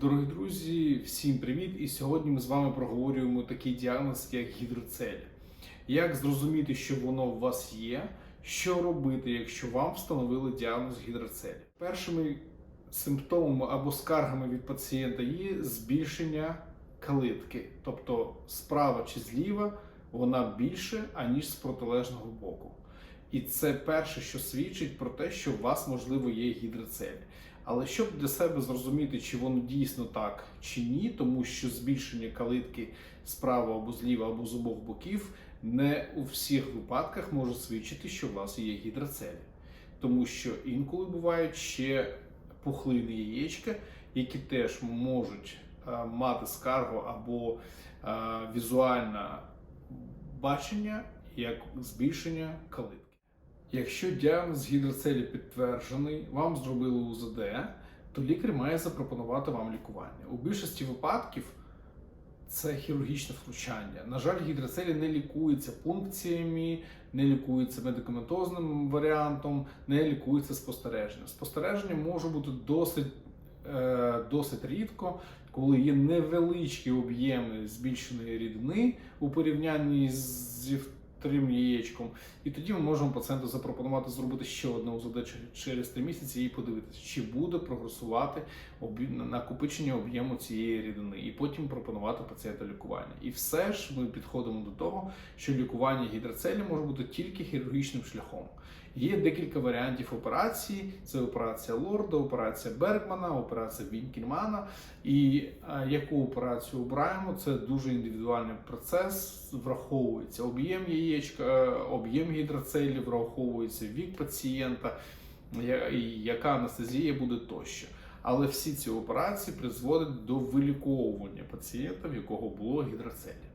Дорогі друзі, всім привіт! І сьогодні ми з вами проговорюємо такий діагноз, як гідроцель. Як зрозуміти, що воно у вас є, що робити, якщо вам встановили діагноз гідроцель? Першими симптомами або скаргами від пацієнта є збільшення калитки, тобто справа чи зліва вона більше, аніж з протилежного боку. І це перше, що свідчить про те, що у вас можливо є гідроцель. Але щоб для себе зрозуміти, чи воно дійсно так чи ні, тому що збільшення калитки справа або зліва, або з обох боків не у всіх випадках може свідчити, що у вас є гідроцелі. Тому що інколи бувають ще пухлини яєчка, які теж можуть е, мати скаргу або е, візуальне бачення як збільшення калитки. Якщо діагноз гідроцелі підтверджений, вам зробили УЗД, то лікар має запропонувати вам лікування. У більшості випадків це хірургічне втручання. На жаль, гідроцелі не лікуються пункціями, не лікуються медикаментозним варіантом, не лікуються спостереженням. Спостереження може бути досить, е, досить рідко, коли є невеличкі об'єми збільшеної рідини у порівнянні зі вторим яєчком. І тоді ми можемо пацієнту запропонувати зробити ще одне УЗД через 3 місяці і подивитися, чи буде прогресувати накопичення об'єму цієї рідини, і потім пропонувати пацієнту лікування. І все ж ми підходимо до того, що лікування гідроцелі може бути тільки хірургічним шляхом. Є декілька варіантів операції: це операція Лорда, операція Бергмана, операція Вінкельмана. І е, яку операцію обираємо, це дуже індивідуальний процес. Враховується об'єм яєчка, об'єм гідроцелі, враховується вік пацієнта, яка анестезія буде тощо. Але всі ці операції призводять до виліковування пацієнта, в якого було гідроцелі.